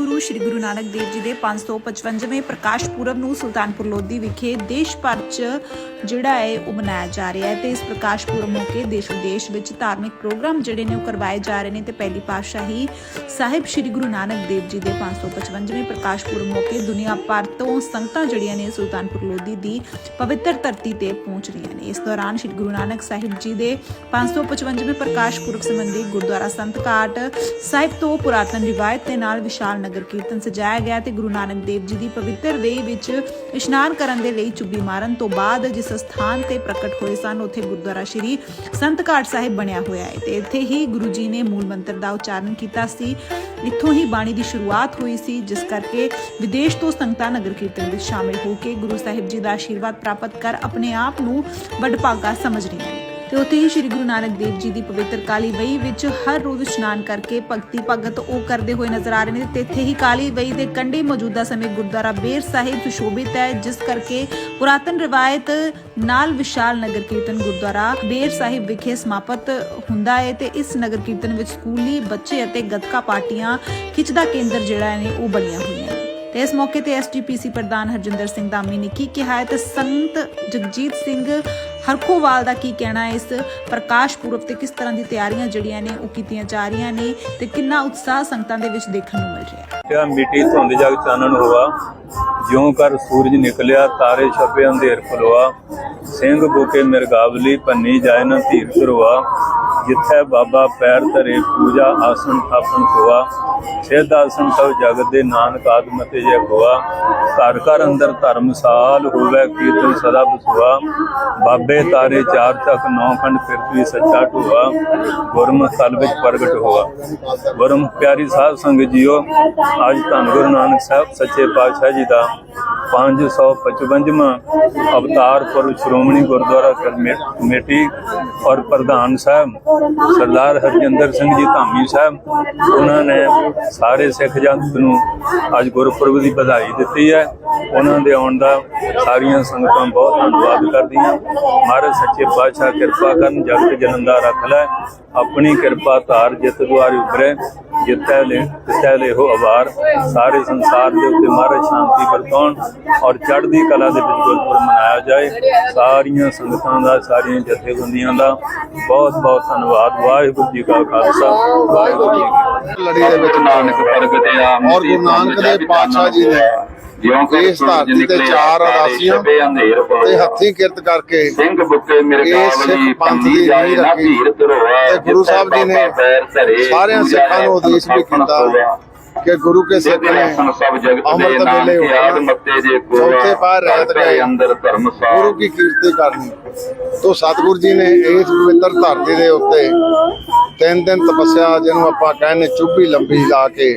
ਗੁਰੂ ਸ੍ਰੀ ਗੁਰੂ ਨਾਨਕ ਦੇਵ ਜੀ ਦੇ 555ਵੇਂ ਪ੍ਰਕਾਸ਼ ਪੁਰਬ ਨੂੰ ਸੁਲਤਾਨਪੁਰ ਲੋਧੀ ਵਿਖੇ ਦੇਸ਼ ਭਰ 'ਚ ਜਿਹੜਾ ਹੈ ਉਹ ਮਨਾਇਆ ਜਾ ਰਿਹਾ ਹੈ ਤੇ ਇਸ ਪ੍ਰਕਾਸ਼ ਪੁਰਬ ਮੌਕੇ ਦੇਸ਼ ਵਿਦੇਸ਼ ਵਿੱਚ ਧਾਰਮਿਕ ਪ੍ਰੋਗਰਾਮ ਜਿਹੜੇ ਨੇ ਉਹ ਕਰਵਾਏ ਜਾ ਰਹੇ ਨੇ ਤੇ ਪਹਿਲੀ ਪਾਤਸ਼ਾਹੀ ਸਾਹਿਬ ਸ੍ਰੀ ਗੁਰੂ ਨਾਨਕ ਦੇਵ ਜੀ ਦੇ 555ਵੇਂ ਪ੍ਰਕਾਸ਼ ਪੁਰਬ ਮੌਕੇ ਦੁਨੀਆ ਭਰ ਤੋਂ ਸੰਗਤਾਂ ਜਿਹੜੀਆਂ ਨੇ ਸੁਲਤਾਨਪੁਰ ਲੋਧੀ ਦੀ ਪਵਿੱਤਰ ਧਰਤੀ ਤੇ ਪਹੁੰਚ ਰਹੀਆਂ ਨੇ। ਇਸ ਦੌਰਾਨ ਸ੍ਰੀ ਗੁਰੂ ਨਾਨਕ ਸਾਹਿਬ ਜੀ ਦੇ 555ਵੇਂ ਪ੍ਰਕਾਸ਼ ਪੁਰਬ ਸੰਬੰਧੀ ਗੁਰਦੁਆਰਾ ਸੰਤ ਘਾਟ ਸਾਹਿਬ ਤੋਂ ਪੁਰਾਤਨ ਰਿਵਾਇਤ ਦੇ ਨਾਲ ਵਿਸ਼ਾਲ ਨਗਰ ਕੀਰਤਨ ਸਜਾਇਆ ਗਿਆ ਤੇ ਗੁਰੂ ਨਾਨਕ ਦੇਵ ਜੀ ਦੀ ਪਵਿੱਤਰ ਵੇਈ ਵਿੱਚ ਇਸ਼ਨਾਨ ਕਰਨ ਦੇ ਲਈ ਚੁੱਭੀ ਮਾਰਨ ਤੋਂ ਬਾਅਦ ਜਿਸ ਸਥਾਨ ਤੇ ਪ੍ਰਕਟ ਹੋਏ ਸਨ, ਉੱਥੇ ਗੁਰਦੁਆਰਾ ਸ਼੍ਰੀ ਸੰਤ ਘਾਟ ਸਾਹਿਬ ਬਣਿਆ ਹੋਇਆ ਹੈ ਤੇ ਇੱਥੇ ਹੀ ਗੁਰੂ ਜੀ ਨੇ ਮੂਲ ਮੰਤਰ ਦਾ ਉਚਾਰਨ ਕੀਤਾ ਸੀ। ਇੱਥੋਂ ਹੀ ਬਾਣੀ ਦੀ ਸ਼ੁਰੂਆਤ ਹੋਈ ਸੀ, ਜਿਸ ਕਰਕੇ ਵਿਦੇਸ਼ ਤੋਂ ਸੰਗਤਾਂ ਨਗਰ ਕੀਰਤਨ ਵਿੱਚ ਸ਼ਾਮਿਲ ਹੋ ਕੇ ਗੁਰੂ ਸਾਹਿਬ ਜੀ ਦਾ ਆਸ਼ੀਰਵਾਦ ਪ੍ਰਾਪਤ ਕਰ ਆਪਣੇ ਆਪ ਨੂੰ ਵਡਭਾਗਾ ਸਮਝ ਰਹੀਆਂ ਤੇ ਉੱਥੇ ਹੀ ਸ੍ਰੀ ਗੁਰੂ ਨਾਨਕ ਦੇਵ ਜੀ ਦੀ ਪਵਿੱਤਰ ਕਾਲੀ ਵਈ ਵਿੱਚ ਹਰ ਰੋਜ਼ ਇਸ਼ਨਾਨ ਕਰਕੇ ਭਗਤੀ ਭਗਤ ਉਹ ਕਰਦੇ ਹੋਏ ਨਜ਼ਰ ਆ ਰਹੇ ਨੇ ਤੇ ਇੱਥੇ ਹੀ ਕਾਲੀ ਵਈ ਦੇ ਕੰਢੇ ਮੌਜੂਦਾ ਸਮੇਂ ਗੁਰਦੁਆਰਾ ਬੇਰ ਸਾਹਿਬ ਸੁਸ਼ੋਭਿਤ ਹੈ, ਜਿਸ ਕਰਕੇ ਪੁਰਾਤਨ ਰਵਾਇਤ ਨਾਲ ਵਿਸ਼ਾਲ ਨਗਰ ਕੀਰਤਨ ਗੁਰਦੁਆਰਾ ਬੇਰ ਸਾਹਿਬ ਵਿਖੇ ਸਮਾਪਤ ਹੁੰਦਾ ਹੈ ਤੇ ਇਸ ਨਗਰ ਕੀਰਤਨ ਵਿੱਚ ਸਕੂਲੀ ਬੱਚੇ ਅਤੇ ਗੱਤਕਾ ਪਾਰਟੀਆਂ ਖਿੱਚ ਦਾ ਕੇਂਦਰ ਜਿਹੜਾ ਨੇ ਉਹ ਬਣੀਆਂ ਹੋਈਆਂ ਤੇ ਇਸ ਮੌਕੇ ਤੇ ਐਸਜੀਪੀਸੀ ਪ੍ਰਧਾਨ ਹਰਜਿੰਦਰ ਸਿੰਘ ਧਾਮੀ ਨੇ ਕੀ ਕਿਹਾ ਹੈ ਤੇ ਸੰਤ ਜਗਜੀਤ ਸਿੰਘ ਹਰਖੋਵਾਲ ਦਾ ਕੀ ਕਹਿਣਾ ਹੈ? ਇਸ ਪ੍ਰਕਾਸ਼ ਪੁਰਬ ਤੇ ਕਿਸ ਤਰ੍ਹਾਂ ਦੀ ਤਿਆਰੀਆਂ ਜਿਹੜੀਆਂ ਨੇ, ਉਹ ਕੀਤੀਆਂ ਜਾ ਰਹੀਆਂ ਨੇ ਤੇ ਕਿੰਨਾ ਉਤਸ਼ਾਹ ਸੰਗਤਾਂ ਦੇ ਵਿੱਚ ਦੇਖਣ ਨੂੰ ਮਿਲ ਰਿਹਾ ਹੈ? ਕਿਆ ਮਿੱਟੀ ਧੁੰਦ ਜਗ ਚਾਨਣ ਹੋਆ, ਜਿਉਂ ਕਰ ਸੂਰਜ ਨਿਕਲਿਆ, ਤਾਰੇ ਛਪੇ ਅੰਧੇਰ ਖਲੋਆ, ਸਿੰਘ ਬੋਕੇ ਮਿਰਗਾਵਲੀ, ਪੰਨੀ ਜਾਏ ਨਾ ਧੀਰ ਕਰਵਾ ਜਿੱਥੇ ਬਾਬਾ ਪੈਰ ਧਰੇ ਪੂਜਾ ਆਸਣ ਥਾਪਣ ਹੋਆ ਸਿੱਧ ਆਸਣ ਸਭ ਜਗਤ ਦੇ ਨਾਨਕ ਆਦਮ ਤੇ ਜੇ ਹੋਆ ਘਰ ਘਰ ਅੰਦਰ ਧਰਮਸਾਲ ਹੋਵੇ, ਕੀਰਤਨ ਸਦਾ ਬਸੁਆ ਬਾਬੇ ਤਾਰੇ ਚਾਰ ਤੱਕ ਨੌ ਖੰਡ ਫਿਰਤਵੀ ਸੱਚਾ ਢੂਆ, ਗੁਰਮੁਖ ਤਲ ਵਿੱਚ ਪ੍ਰਗਟ ਹੋਆ। ਗੁਰਮੁਖ ਪਿਆਰੀ ਸਾਧ ਸੰਗਤ ਜੀਓ, ਅੱਜ ਧੰਨ ਗੁਰੂ ਨਾਨਕ ਸਾਹਿਬ, ਸੱਚੇ ਪਾਤਸ਼ਾਹ ਜੀ ਦਾ 555ਵਾਂ ਅਵਤਾਰ ਪੁਰਬ ਸ਼੍ਰੋਮਣੀ ਗੁਰਦੁਆਰਾ ਕਮੇ- ਕਮੇਟੀ ਔਰ ਪ੍ਰਧਾਨ ਸਾਹਿਬ ਸਰਦਾਰ ਹਰਜਿੰਦਰ ਸਿੰਘ ਜੀ ਧਾਮੀ ਸਾਹਿਬ, ਉਹਨਾਂ ਨੇ ਸਾਰੇ ਸਿੱਖ ਜਗਤ ਨੂੰ ਅੱਜ ਗੁਰਪੁਰਬ ਦੀ ਵਧਾਈ ਦਿੱਤੀ ਹੈ। ਉਹਨਾਂ ਦੇ ਆਉਣ ਦਾ ਸਾਰੀਆਂ ਸੰਗਤਾਂ ਬਹੁਤ ਧੰਨਵਾਦ ਕਰਦੀਆਂ। ਮਹਾਰਾਜ ਸੱਚੇ ਪਾਤਸ਼ਾਹ ਕਿਰਪਾ ਕਰਨ, ਜਗਤ ਜਨਮ ਰੱਖ ਲੈ। ਆਪਣੀ ਕਿਰਪਾ ਧਾਰ ਜਿਤ ਦੁਆਰ ਉਭਰੇ। ਜਿੱਤੈ ਲੈ ਤਿੱਤੈ ਲੈ ਹੋ ਅਵਾਰ ਸਾਰੇ ਸੰਸਾਰ ਦੇ ਉੱਤੇ ਮਹਾਰਾਜ ਸ਼ਾਂਤੀ ਵਰਤਾਉਣ ਔਰ ਚੜ੍ਹਦੀ ਕਲਾ ਦੇ ਵਿੱਚ ਗੁਰਪੁਰਬ ਮਨਾਇਆ ਜਾਏ। ਸਾਰੀਆਂ ਸੰਗਤਾਂ ਦਾ ਸਾਰੀਆਂ ਜਥੇਬੰਦੀਆਂ ਦਾ ਬਹੁਤ ਬਹੁਤ ਧੰਨਵਾਦ। ਵਾਹਿਗੁਰੂ ਜੀ ਕਾ ਖਾਲਸਾ। ਵਾਹਿਗੁਰੂ ਜੀ ਕੀ ਫਤਿਹ। ਲੜੀ ਦੇ ਵਿੱਚ ਨਾਨਕ ਪ੍ਰਗਟਿਆ ਔਰ ਗੁਰੂ ਨਾਨਕ ਦੇਵ ਪਾਤਸ਼ਾਹ ਜੀ ਨੇ ਇਸ ਧਰਤੀ ਚਾਰ। ਤੇ ਹੱਥੀਂ ਕਿਰਤ ਕਰਕੇ ਸਿੰਘ ਮੇਰੇ ਪੰਥ ਦੀ ਜਾਏ ਨੀਂਹ ਨਾ ਰੱਖੀ। ਧੀਰ ਧਰੋਆ ਤੇ ਗੁਰੂ ਸਾਹਿਬ ਜੀ ਨੇ ਸਾਰਿਆਂ ਸਿੱਖਾਂ ਨੂੰ ਉਦੇਸ਼ ਵੀ ਕੀਤਾ ਕਿ ਗੁਰੂ ਕੇ ਸਿੱਖ ਨੇ ਸਭ ਜਗਤ ਦੇ ਅੰਮ੍ਰਿਤ ਵੇਲੇ ਨਾਮ ਹੋਣਾ। ਆਦ ਮੱਤੇ ਜੇ ਕੋਆ ਚੌਥੇ ਪਹਿਰ ਰਹਿਤ ਘਰ ਗਏ। ਅੰਦਰ ਧਰਮਸਾਲ ਗੁਰੂ ਕੀ ਕੀਰਤੀ ਕਰਨੀ ਤੋਂ ਸਤਿਗੁਰੂ ਜੀ ਨੇ ਇਸ ਪਵਿੱਤਰ ਧਰਤੀ ਦੇ ਉੱਤੇ ਤਿੰਨ ਦਿਨ ਤਪੱਸਿਆ ਜਿਹਨੂੰ ਆਪਾਂ ਕਹਿੰਦੇ ਚੁੱਭੀ ਲੰਬੀ ਲਾ ਕੇ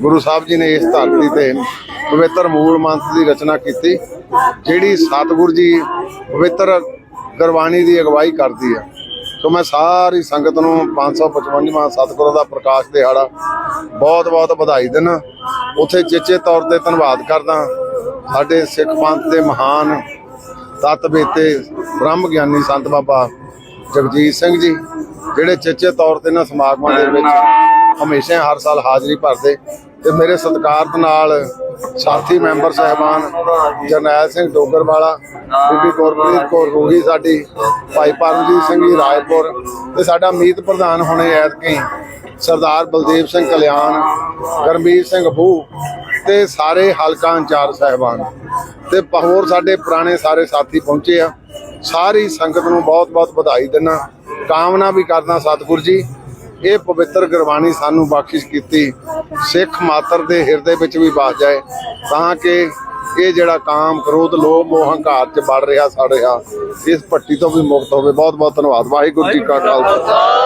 ਗੁਰੂ ਸਾਹਿਬ ਜੀ ਨੇ ਇਸ ਧਰਤੀ ਤੇ ਪਵਿੱਤਰ ਮੂਲ ਮੰਤ ਦੀ ਰਚਨਾ ਕੀਤੀ, ਜਿਹੜੀ ਸਤਿਗੁਰੂ ਜੀ ਪਵਿੱਤਰ ਗੁਰਬਾਣੀ ਦੀ ਅਗਵਾਈ ਕਰਦੀ ਹੈ ਸੋ ਮੈਂ ਸਾਰੀ ਸੰਗਤ ਨੂੰ 555ਵਾਂ ਸਤਿਗੁਰੂ ਦਾ ਪ੍ਰਕਾਸ਼ ਦਿਹਾੜਾ ਬਹੁਤ ਬਹੁਤ ਵਧਾਈ ਦਿੰਦਾ। ਉਥੇ ਚੇਚੇ ਤੌਰ ਤੇ ਧੰਨਵਾਦ ਕਰਦਾ। ਸਾਡੇ ਸਿੱਖ ਪੰਥ ਦੇ ਮਹਾਨ ਤਤ ਬੇਤੇ ਬ੍ਰਹਮ ਗਿਆਨੀ ਸੰਤ ਬਾਬਾ ਜਗਜੀਤ ਸਿੰਘ ਜੀ, ਜਿਹੜੇ ਚੇਚੇ ਤੌਰ ਤੇ ਨਾ ਸਮਾਗਮਾਂ ਦੇ ਵਿੱਚ ਹਮੇਸ਼ਾ ਹਰ ਸਾਲ ਹਾਜ਼ਰੀ ਭਰਦੇ। ਤੇ ਮੇਰੇ ਸਤਿਕਾਰਤ ਨਾਲ ਸਾਥੀ ਮੈਂਬਰ ਸਹਿਬਾਨ ਜਰਨੈਲ ਸਿੰਘ ਡੋਗਰਵਾਲਾ, ਬੀਬੀ ਗੁਰਪ੍ਰੀਤ ਕੌਰ ਰੋਹੀ ਸਾਡੀ, ਭਾਈ ਪਰਮਜੀਤ ਸਿੰਘ ਜੀ ਰਾਏਪੁਰ ਤੇ ਸਾਡਾ ਮੀਤ ਪ੍ਰਧਾਨ ਹੋਣੇ ਐਤਕੀ ਸਰਦਾਰ ਬਲਦੇਵ ਸਿੰਘ ਕਲਿਆਣ, ਗਰਮੀਤ ਸਿੰਘ ਬੂ ਤੇ ਸਾਰੇ ਹਲਕਾ ਇੰਚਾਰਜ ਸਹਿਬਾਨ ਤੇ ਹੋਰ ਸਾਡੇ ਪੁਰਾਣੇ ਸਾਰੇ ਸਾਥੀ ਪਹੁੰਚੇ ਆ। ਸਾਰੀ ਸੰਗਤ ਨੂੰ ਬਹੁਤ-ਬਹੁਤ ਵਧਾਈ ਦਿੰਦਾ। ਕਾਮਨਾ ਵੀ ਕਰਦਾ ਸਤਿਗੁਰੂ ਜੀ। ਇਹ ਪਵਿੱਤਰ ਗੁਰਬਾਣੀ ਸਾਨੂੰ ਬਖਸ਼ਿਸ਼ ਕੀਤੀ ਸਿੱਖ ਮਾਤਰ ਦੇ ਹਿਰਦੇ ਵਿੱਚ ਵੀ ਵਸ ਜਾਏ ਤਾਂ ਕਿ ਇਹ ਜਿਹੜਾ ਕਾਮ ਕ੍ਰੋਧ ਲੋਭ ਮੋਹ ਹੰਕਾਰ ਚ ਵੜ ਰਿਹਾ ਸੜ ਰਿਹਾ ਇਸ ਭੱਟੀ ਤੋਂ ਵੀ ਮੁਕਤ ਹੋਵੇ। ਬਹੁਤ ਬਹੁਤ ਧੰਨਵਾਦ। ਵਾਹਿਗੁਰੂ ਜੀ ਕਾ ਖਾਲਸਾ।